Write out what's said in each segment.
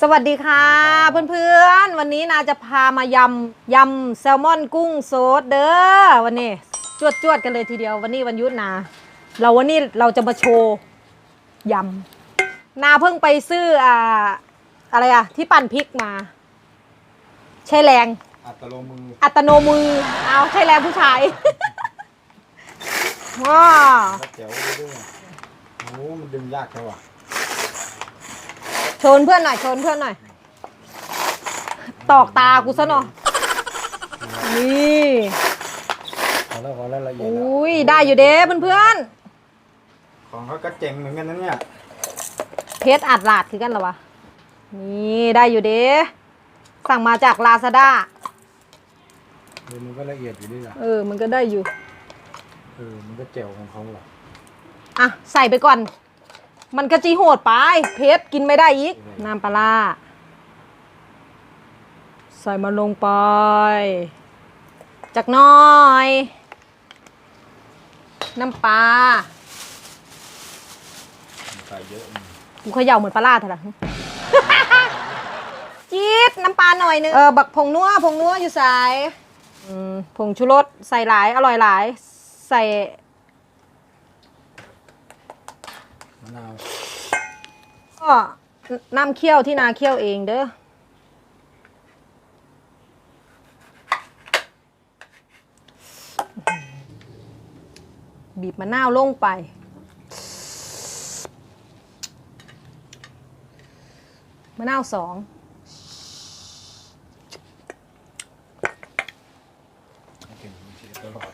สวัสดีค่ะ เพื่อนๆ วันนี้นาจะพามายำยำแซลมอนกุ้งโซดเด้อวันนี้จวดจวดๆกันเลยทีเดียววันนี้วันหยุทธนา เราวันนี้เราจะมาโชว์ยำนาเพิ่งไปซื้ออ่าอะไรอะที่ปั่นพริกมา ใช้แรง อัตโลมืออัตโนมือเอาใช้แรงผู้ชายว้าแล้วแจ๋วด้วยโอ้มันดึงยากจังวะโชนเพื่อนหน่อยโชนเพื่อนหน่อย ตอกตากูซะหน่อยนี่พอแล้วพอแล้วละเอียดอแล้วุ้ยได้อยู่เด้เพื่อนของเขาก็เจ๋งเหมือนกันนะเนี่ยๆเพชรอัดหลาดคือกันเหรอวะนี่ได้อยู่เด้สั่งมาจากลาซาด้าเดี๋ยวมันก็ละเอียดอยู่ดีล่ะเออ มันก็ได้อยู่ เออ มันก็แจ๋วของเขาหรออะ ใส่ไปก่อน มันก็จีโหดไป เพชรกินไม่ได้อีก น้ำปลาร้าใส่มาลงไปจากหน้อย น้ำปลาใส่เยอะมันกูเขย่าเหมือนปลาร้าเถอะล่ะจี๊ดน้ำปลาหน่อยนึงเออบักผงนัวผงนัวอยู่ใส่อืมผงชูรสใส่หลาย อร่อยหลาย ใส่ มะนาวก็น้ำเคี่ยวที่นาเคี่ยวเองเด้อบีบมะนาวลงไปมะนาวสอง เก่งมันเสียตลอด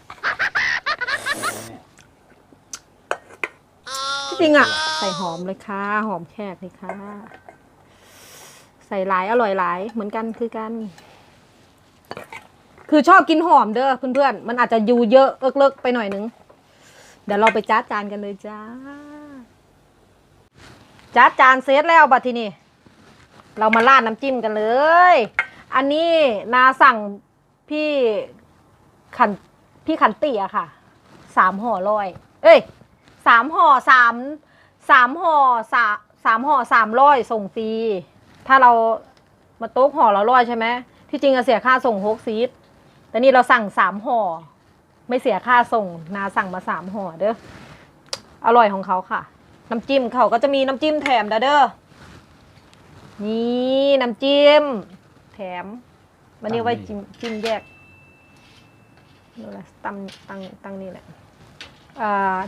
ที่จ ริงอะ ใส่หอมเลยค่ะ หอมแขกเลยค่ะ ใส่หลายอร่อยหลาย เหมือนกันคือกัน คือชอบกินหอมเด้อเพื่อนๆ มันอาจจะอยู่เยอะเอิกๆไปหน่อยนึง เดี๋ยวเราไปจ้าจานกันเลยจ้าจ้าจานเซตแล้วบัดทีนี้เรามาราดน้ำจิ้มกันเลย อันนี้นาสั่งพี่ขันพี่ขันตีอะค่ะ สามห่อร้อย เอ้ย สามห่อสามสามห่อสาสามห่อสามร้อยส่งฟรีถ้าเรามาโต๊ะห่อละร้อยใช่ไหมที่จริงอะเสียค่าส่งหกซีดแต่นี่เราสั่งสามห่อไม่เสียค่าส่งนาสั่งมาสามห่อเด้ออร่อยของเขาค่ะ น้ำจิ้มเขาก็จะมีน้ำจิ้มแถมเด้อเด้อนี่น้ำจิ้ม แถมวันนี้ไว้จิ้มจิ้มแยกนี่แหละตั้งตั้งตั้งนี่แหละอ่า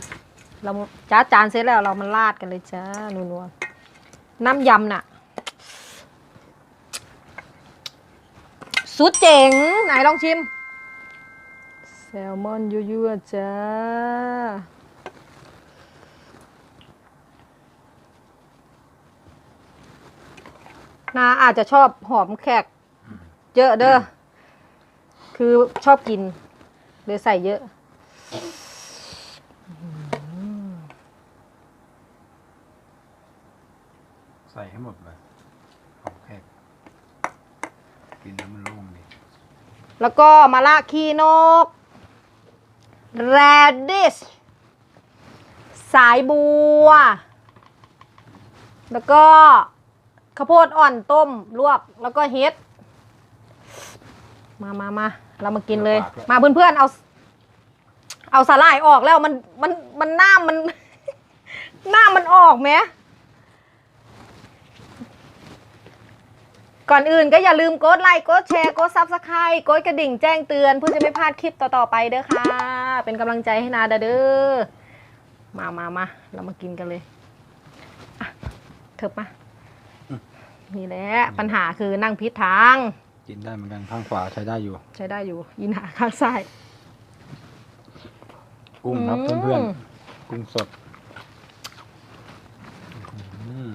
เราจ้าจานเสร็จแล้วเรามาราดกันเลยจ้านัวๆน้ำยำน่ะสุดเจ๋ง ไหนลองชิม แซลมอนยั่วๆจ้านาอาจจะชอบหอมแขก เยอะเด้อ คือชอบกินเลยใส่เยอะ ใส่ให้หมดเลยของแขกกินแล้วมันโล่งดีแล้วก็มะระขี้นก radish สายบัว แล้วก็ข้าวโพดอ่อนต้มลวก แล้วก็เฮ็ด มามามาเรามากินเลย มาเพื่อนๆ เอา เอาสาหร่ายออกแล้วมัน มัน มันหน้ามัน หน้ามันออกไหม ก่อนอื่นก็อย่าลืมกดไลค์กดแชร์กดซับสไครต์กดกระดิ่งแจ้งเตือน เพื่อจะไม่พลาดคลิปต่อๆไปเด้อค่ะ เป็นกำลังใจให้นาเด้อเด้อมามามาเรามากินกันเลยอะเถิบมานี่แหละปัญหาคือนั่งพิษทาง กินได้เหมือนกันข้างขวาใช้ได้อยู่ ใช้ได้อยู่ยินหาข้างซ้าย กุ้งครับอืม เพื่อนๆกุ้งสดอืม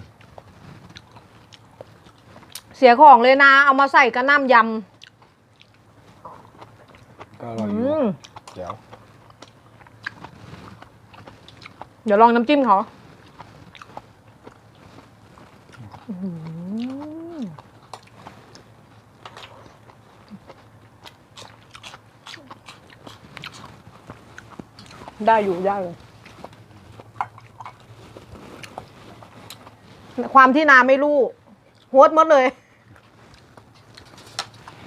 เสียของเลยนะ เอามาใส่กับน้ำยก็อำร่อยออืยู่มแจ๋วเดี๋ยวลองน้ำจิ้มเขาอื้อหือได้อยู่ได้เลยความที่นาไม่รู้โฮสต์หมดเลย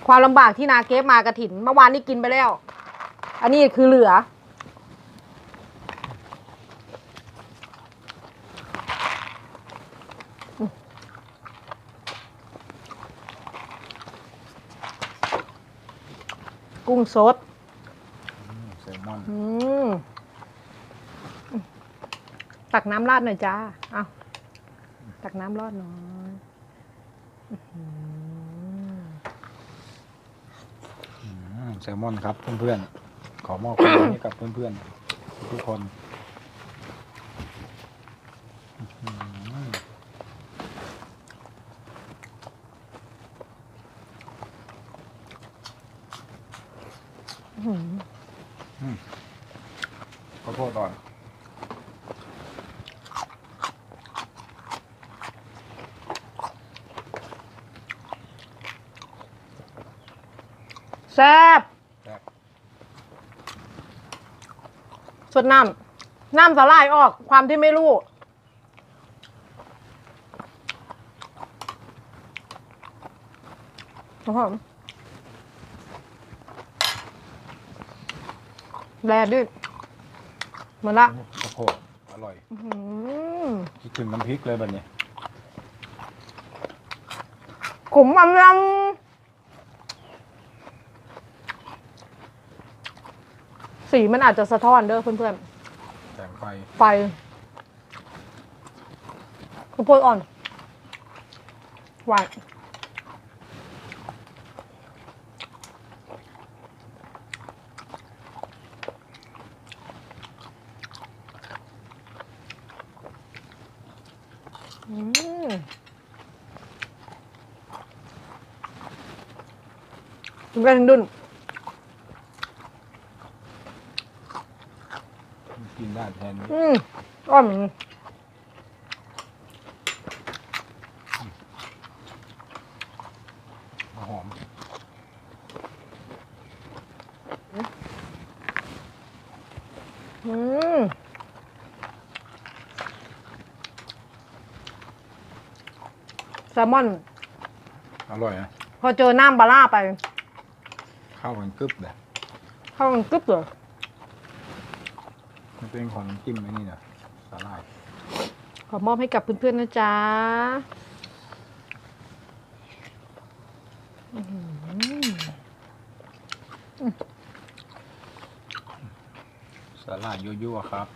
ความลำบากที่นาเก็บมากระถินเมื่อวานนี้กินไปแล้ว อันนี้คือเหลือ กุ้งสดอืมแซลมอนอืมตักน้ำราดหน่อยจ้า เอาตักน้ำราดหน่อยอื้อหือ อืม แซลมอนครับเพื่อนๆ ขอมอบความให้กับเพื่อนๆ ทุกคนอืมอื้อหือข้าวโพดอ่อนแซ่บแซ่บ สดน้ำน้ำสลายออกความที่ไม่รู้โอ้โหแรดด้วยเหมือนละข้าวโพดอร่อยอื้อหือคิดถึงน้ำพริกเลยแบบนี้ ขมอำลำ สีมันอาจจะสะท้อนเด้อเพื่อนแสงไฟๆ ไฟข้าวโพดอ่อน หวาน อืมเล่นดุนกินได้แทนนี้ อืมอ่อนหอมอืมแซลมอน อร่อยนะพอเจอน้ำบาร่าไป ข้าวมันกึบเลย เข้ามันกึบเลย มันเป็นของน้ำจิ้มไอ้นี่นะสาหร่ายขอมอบให้กับเพื่อนๆนะจ๊ะอื้อหือสาหร่ายยั่วๆครับ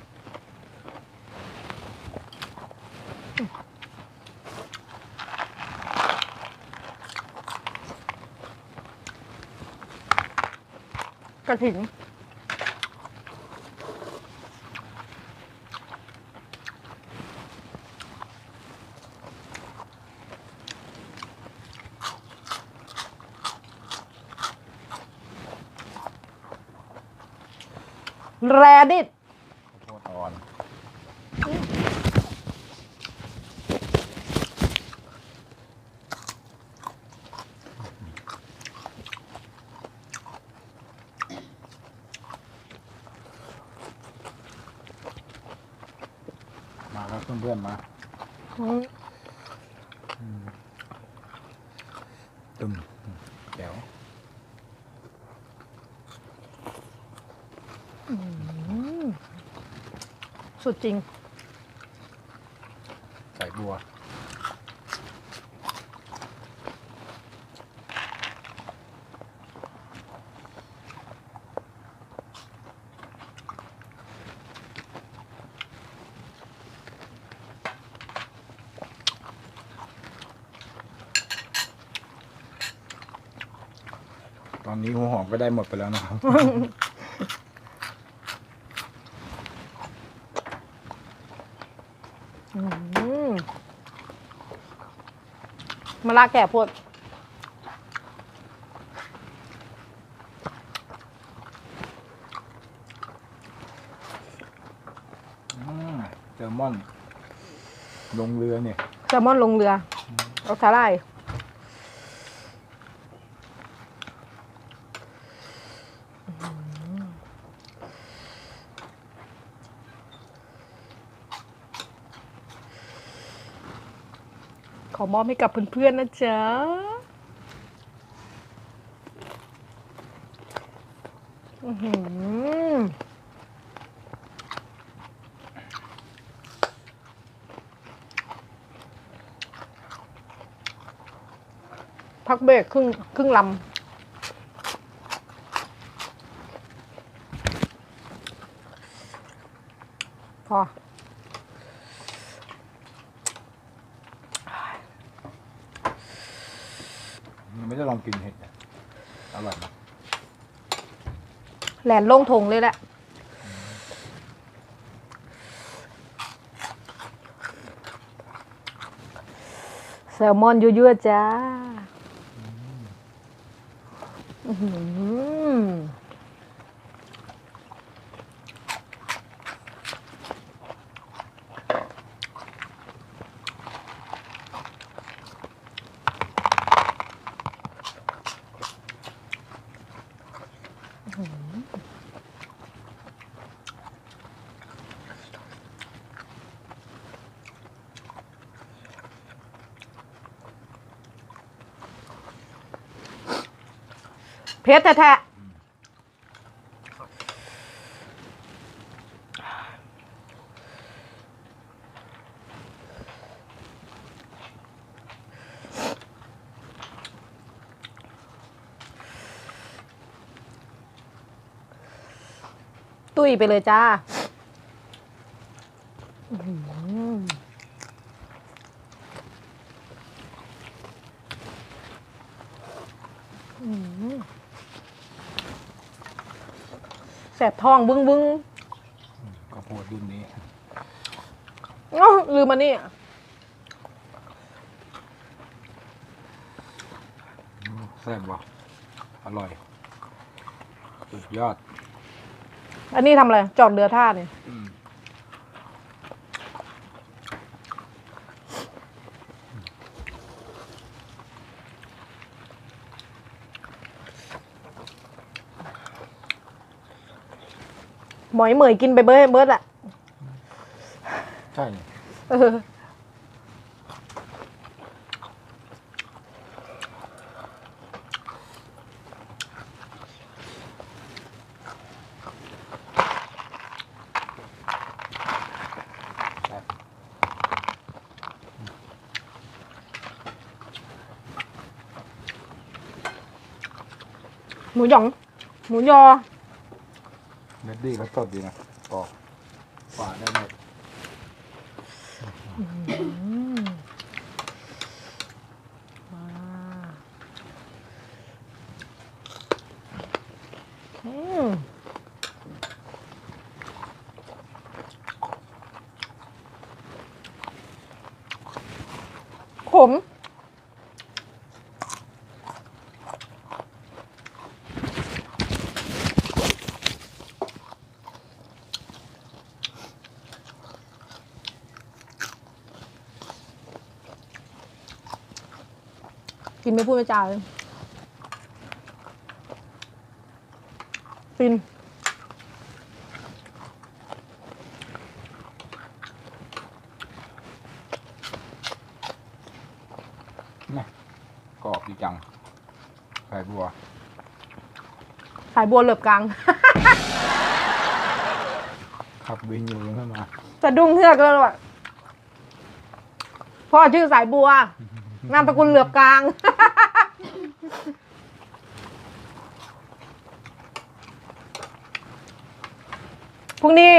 กระถิ่น แรดิตโพดอ่อนมาครับเพื่อนๆมาตึมแก้ว สุดจริง ใส่บัว ตอนนี้หัวหอมก็ได้หมดไปแล้วนะครับ อืม มะละแก่พวดอืมแซลมอน ลงเรือเนี่ยแซลมอนลงเรือเอาสาหร่าย ขอมอบให้กับเพื่อนๆนะจ๊ะ อือพักเบรกครึ่งครึ่งลำ พอ ยังไม่ได้ลองกินเห็ดเลยอร่อยนะแหลนโล่งทงเลยแหละ แซลมอนยั่วๆจ้า อื้อหือ เพชรแท้ๆตุ้ ยไปเลยจ้าแสบท้องบึ้งบึ้งข้าวโพดรุ่นนี้อ้าวลืมมานี่แซ่บว่ะอร่อย สุดยอด อันนี้ทำอะไร จอดเรือท่าเนี่ยอืมหมอยเหมยกินไปเบิร์ดเบิร์ดอะใช่ เออ หมูหยอง หมูยอ เม็ดดี้เขาสดดีนะกรอกฝาได้หมด อืมขม กินไม่พูดไม่จาเลยฟินนะกรอบดีจังไข่บัว สายบัวเหลือบกลาง ขับวินอยู่ขึ้นมา สะดุ้งเทือกแล้วอะพ่อชื่อสายบัว นามสกุลเหลือบกลาง พรุ่งนี้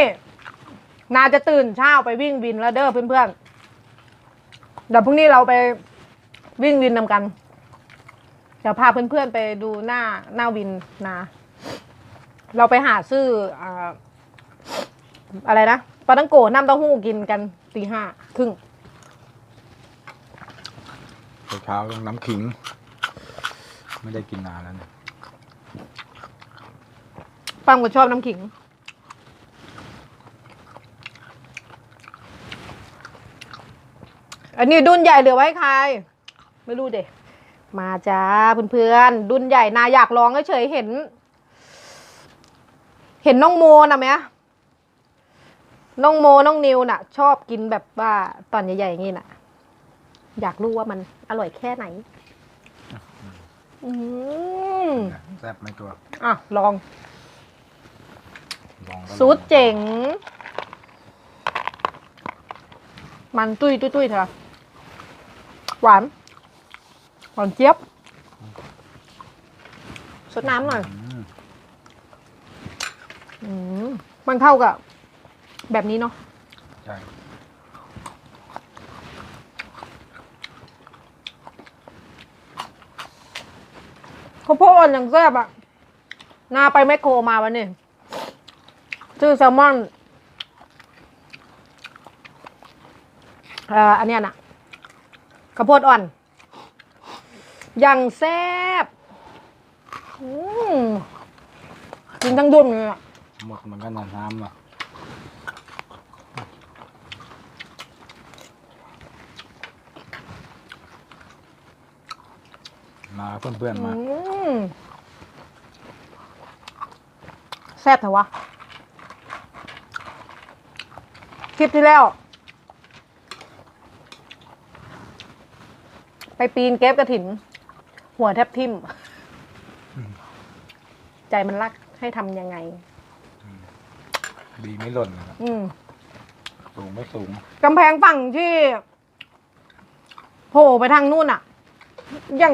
นาจะตื่นเช้าไปวิ่งวินแล้วเด้อเพื่อนๆเดี๋ยวพรุ่งนี้เราไปวิ่งวินนำกัน เดี๋ยวพาเพื่อนๆไปดูหน้าหน้าวินนา เราไปหาซื้ออ่าอะไรนะปลาตังโกน้ำเต้าหู้กินกันตีห้าครึ่ง เช้าต้องน้ำขิง ไม่ได้กินนานแล้วเนี่ยปังก็ชอบน้ำขิง อันนี้ดุนใหญ่เหลือไว้ใคร ไม่รู้เด็มาจ้าเพื่อนๆดุนใหญ่นาอยากลองเฉยเห็น เห็นน้องโมนะไหมน้องโมน้องนิวน่ะ ชอบกินแบบว่าตอนใหญ่ๆอย่างนี้น่ะ อยากรู้ว่ามันอร่อยแค่ไหน อืมแซ่บไหม่ตัวอะ ลองลองก็ลองสูตรเจ๋ง มันตุ้ยตุ้ยตุ้ยเถอะหวาน หวานเจี๊ยบสดน้ำหน่อย อืมอืมมันเข้ากับ แบบนี้เนาะใช่ ข้าวโพดอ่อนอย่างแซ่บอะนาไปแมคโครมาวันนี้ซื้อแซลมอนเอ่ออันเนี้ยน่ะข้าวโพดอ่อนอย่างแซ่บอืมกินทั้งดุนเลยอะหมดเหมือนกันนะน้ำอะ มาเพื่อนๆมา อืมแซ่บเถอะวะ คลิปที่แล้ว ไปปีนเก็บกระถิน หัวแทบทิ่ม ใจมันรักให้ทำยังไง ดีไม่หล่นนะครับอืม สูงไม่สูง กำแพงฝั่งที่โผล่ไปทางนู่นอะ ยัง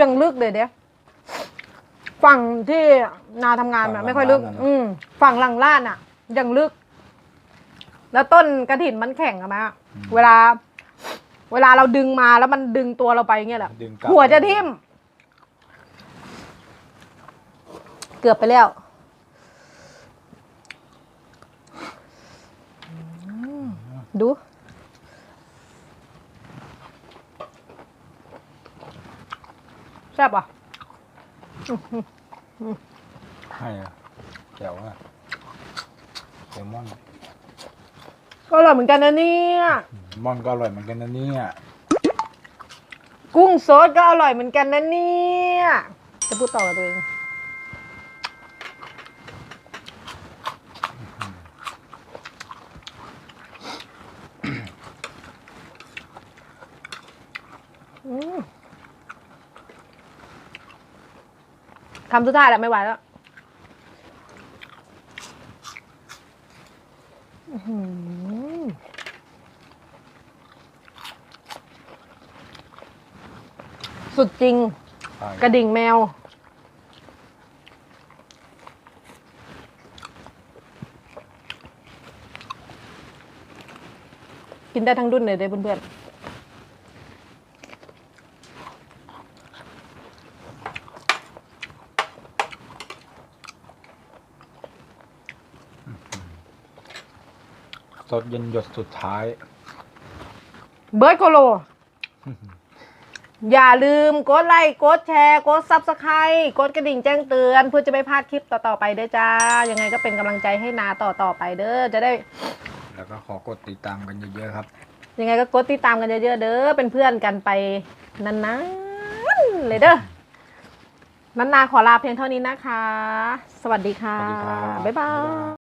ยังลึกเลยเด้ฝั่งที่นาทำงานอะไม่ค่อยลึกอืมฝั่งหลังล้านอะยังลึก แล้วต้นกระถินมันแข็งอะมาเวลา เวลาเราดึงมาแล้วมันดึงตัวเราไปอย่างเงี้ยแหละดึงกลับ หัวจะทิ่ม เกือบไปแล้วอืมดู ซ่บอะให้อะแจ๋วอะแซลมอนก็อร่อยเหมือนกันนะเนี่ยมอนก็อร่อยเหมือนกันนะเนี่ยกุ้งสดก็อร่อยเหมือนกันนะเนี่ยจะพูดต่อกับตัวเองอืม คำสุดท้ายแล้วไม่ไหวแล้วอื้อหือสุดจริงใช่กระดิ่งแมว กินได้ทั้งดุนเลยเด้เพื่อนๆ สดเย็นหยดสุดท้าย เบิร์ดโคโล อย่าลืมกดไลค์กดแชร์ กดซับสไครต์กดกระดิ่งแจ้งเตือน เพื่อจะไม่พลาดคลิปต่อ ๆ ไปเด้อจ้า ยังไงก็เป็นกำลังใจให้นาต่อ ๆ ไปเด้อจะได้ แล้วก็ขอกดติดตามกันเยอะๆครับ ยังไงก็กดติดตามกันเยอะๆเด้อเป็นเพื่อนกันไปนานๆเลยเด้อนันนาขอลาเพียงเท่านี้นะคะ สวัสดีค่ะ สวัสดีครับบ๊ายบาบ๊ายบาย ย